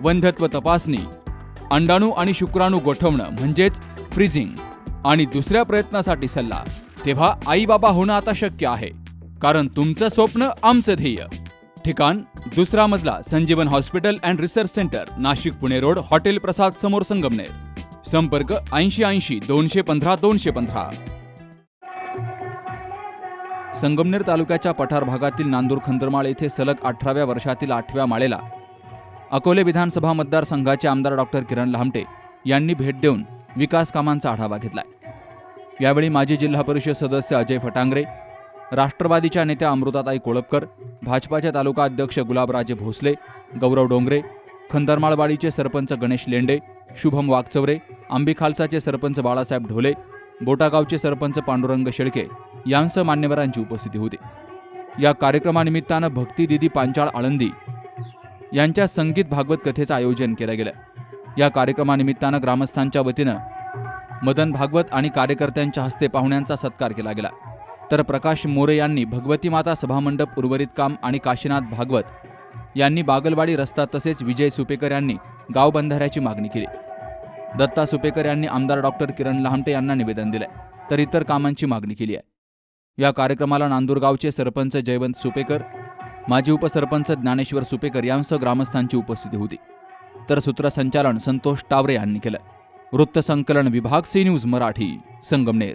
वंध्यत्व तपासणी अंडाणू आणि शुक्राणू गोठवणं म्हणजेच फ्रीजिंग आणि दुसऱ्या प्रयत्नासाठी सल्ला. तेव्हा आई बाबा होणं आता शक्य आहे. कारण तुमचं स्वप्न आमचं ध्येय. ठिकाण दुसरा मजला Sanjivan hospital and research centre Nashik Pune road hotel Prasad समोर संगमनेर. संपर्क ऐंशी ऐंशी दोनशे पंधरा दोनशे पंधरा. संगमनेर तालुक्याच्या पठार भागातील नांदूर खंदरमाळ येथे सलग अठराव्या वर्षातील आठव्या माळेला अकोले विधानसभा मतदारसंघाचे आमदार डॉक्टर किरण लामटे यांनी भेट देऊन विकास कामांचा आढावा घेतलाय. यावेळी माजी जिल्हा परिषद सदस्य अजय फटांगरे राष्ट्रवादीच्या नेत्या अमृताताई कोळपकर भाजपाचे तालुका अध्यक्ष गुलाबराजे भोसले गौरव डोंगरे खंदरमाळवाडीचे सरपंच गणेश लेंडे शुभम वागचवरे आंबेखालसाचे सरपंच बाळासाहेब ढोले बोटागावचे सरपंच पांडुरंग शेळके यांसह मान्यवरांची उपस्थिती होती. या कार्यक्रमानिमित्तानं भक्ती दिदी पांचाळ आळंदी यांच्या संगीत भागवत कथेचं आयोजन केलं गेलं या कार्यक्रमानिमित्तानं ग्रामस्थांच्या वतीनं मदन भागवत आणि कार्यकर्त्यांच्या हस्ते पाहुण्यांचा सत्कार केला गेला. तर प्रकाश मोरे यांनी भगवती माता सभामंडप उर्वरित काम आणि काशीनाथ भागवत यांनी बागलवाडी रस्ता तसेच विजय सुपेकर यांनी गाव बंधाऱ्याची मागणी केली. दत्ता सुपेकर यांनी आमदार डॉक्टर किरण लहामटे यांना निवेदन दिलंय तर इतर कामांची मागणी केली आहे. या कार्यक्रमाला नांदूरगावचे सरपंच जयवंत सुपेकर माजी उपसरपंच ज्ञानेश्वर सुपेकर यांसह ग्रामस्थांची उपस्थिती होती. तर सूत्रसंचालन संतोष टावरे यांनी केलं. वृत्तसंकलन विभाग सी न्यूज मराठी संगमनेर.